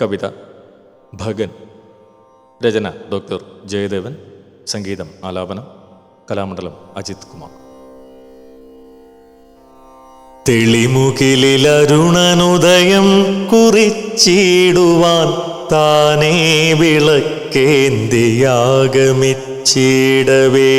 കവിത ഭഗൻ രചന ഡോക്ടർ ജയദേവൻ സംഗീതം ആലാപനം കലാമണ്ഡലം അജിത് കുമാർ. തെളിമുകിലരുണനുദയം കുറിച്ചിടുവാൻ താനേ വിളക്കേന്തിയാഗമിച്ചിടവേ.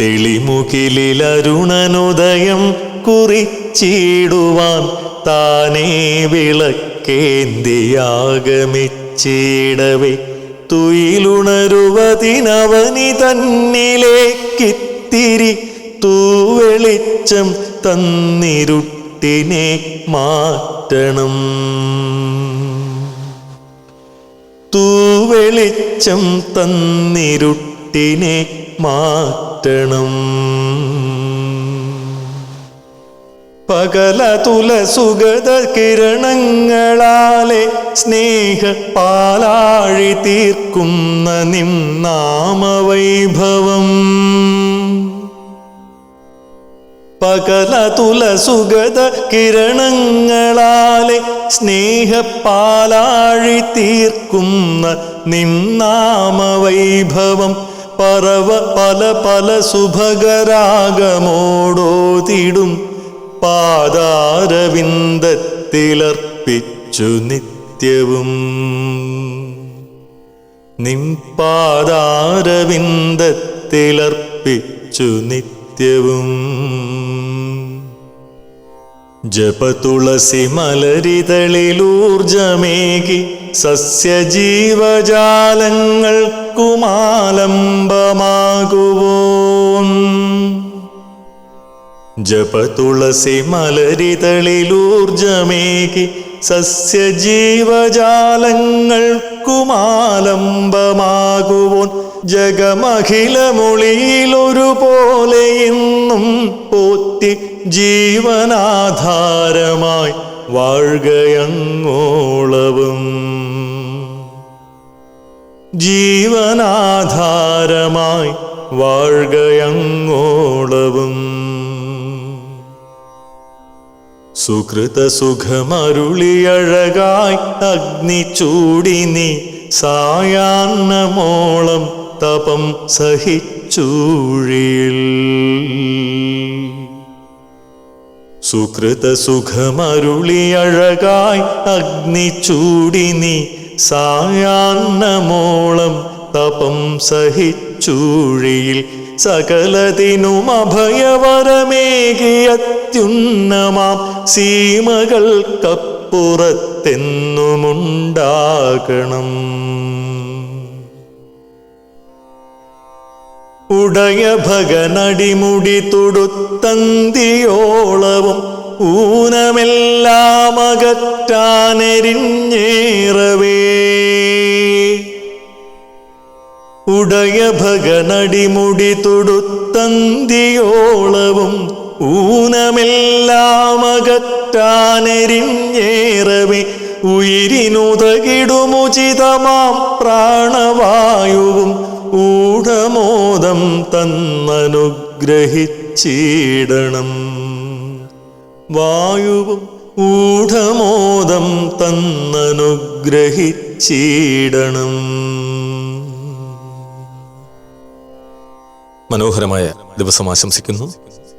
തെളിമുകിലരുണനുദയം കുറിച്ചിടുവാൻ താനേ വിളക്കേന്തിയാഗമിച്ചിടവേ. തുയിലുണരുവതിനവനി തന്നിലേക്കിത്തിരി തൂവെളിച്ചം തന്നിരുട്ടിനെ മാറ്റണം. തൂവെളിച്ചം തന്നിരുട്ടിനെ മാറ്റണം. പകല തുല സുഗത കിരണങ്ങളാലെ സ്നേഹ പാലാഴി തീർക്കുന്ന നിന്നാമവൈഭവം പകല തുല സുഗത കിരണങ്ങളാലെ സ്നേഹപ്പാലാഴി തീർക്കുന്ന നിന്നാമവൈഭവം പറവ പല പല സുഭഗരാഗമോടോതിടും പാദാരവിന്ദത്തിലർപ്പിച്ചു നിത്യവും. നിംപാദാരവിന്ദത്തിലർപ്പിച്ചു നിത്യവും. ജപതുളസി മലരിതളിലൂർജമേകി സസ്യജീവജാലങ്ങൾക്കുമാലംബമാകുവോൻ ജപതുളസി മലരിതളിലൂർജമേകി സസ്യജീവജാലങ്ങൾക്കുമാലംബമാകുവോൻ ജഗമഖിലമൊളിയിലൊരുപോലെ ഇന്നും പോറ്റി ജീവനാധാരമായി വാഴുകയങ്ങോളവും. ജീവനാധാരമായി വാഴുകയങ്ങോളവും. സുകൃത സുഖമരുളിയഴകായി അഗ്നി ചൂടിനി സായാന്നമോളം തപം സഹിച്ചൂഴിൽ. സുകൃത സുഖമരുളിയഴകായി അഗ്നി ചൂടിനി സായാന്നമോളം തപം സഹിച്ചൂഴിയിൽ സകലതിനും അഭയവരമേകിയത്യുന്നമാം സീമകൾക്കപ്പുറത്തെന്നുമുണ്ടാകണം ഉടയ ഭഗനടിമുടി തൊടുത്തന്തിയോളവും ഊനമെല്ലാം അകറ്റാനെരിഞ്ഞേറവേ. ഉടയ ഭഗനടിമുടി തൊടുത്തന്തിയോളവും ഊനമെല്ലാം അകറ്റാനെരിഞ്ഞേറവേ ഉയിരിനുതകിടുമുചിതമാം പ്രാണവായുവും ഊഢമോദം തന്നനുഗ്രഹിച്ചിടണം. വായുവും ഊഢമോദം തന്നനുഗ്രഹിച്ചിടണം. മനോഹരമായ ദിവസം ആശംസിക്കുന്നു.